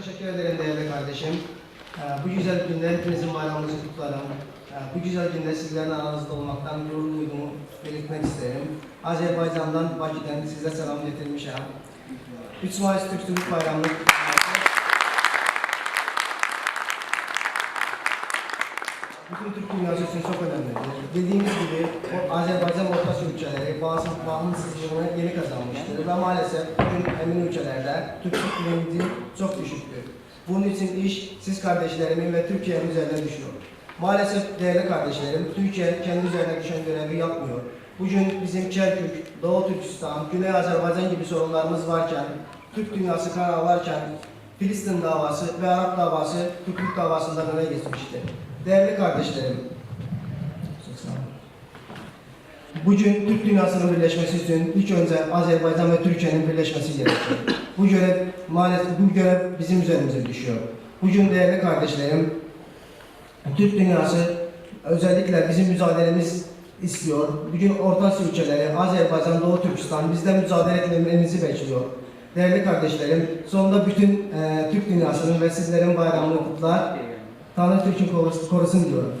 teşekkür ederim değerli kardeşim. Ee, Bu güzel günde hepinizin bayramınızı kutlarım. Ee, Bu güzel günde sizlerin aranızda olmaktan gurur duyduğumu belirtmek isterim. Azerbaycan'dan, Bakı'dan size selam getirmişim. 3 Mayıs Türk Bayramı'nı kutlamak. bütün Türk dünyası için çok önemlidir. Dediğimiz gibi Azerbaycan Orta Asya ülkeleri bağımsız, bağımsızlığını yeni kazanmıştır ve maalesef bugün emin ülkelerde Türklük bilinci çok düşüktür. Bunun için iş siz kardeşlerimin ve Türkiye'nin üzerine düşüyor. Maalesef değerli kardeşlerim, Türkiye kendi üzerine düşen görevi yapmıyor. Bugün bizim Kerkük, Doğu Türkistan, Güney Azerbaycan gibi sorunlarımız varken, Türk dünyası karar varken, Filistin davası ve Arap davası Türklük davasından öne geçmiştir. Değerli kardeşlerim, Bugün Türk dünyasının birleşmesi için ilk önce Azerbaycan ve Türkiye'nin birleşmesi gerekiyor. Bu görev maalesef bu görev bizim üzerimize düşüyor. Bugün değerli kardeşlerim, Türk dünyası özellikle bizim mücadelemiz istiyor. Bugün Orta Asya ülkeleri, Azerbaycan, Doğu Türkistan bizden mücadele etmemizi bekliyor. Değerli kardeşlerim, sonunda bütün e, Türk dünyasının ve sizlerin bayramını kutlar. Tanrı Türk'ün korusun diyorum.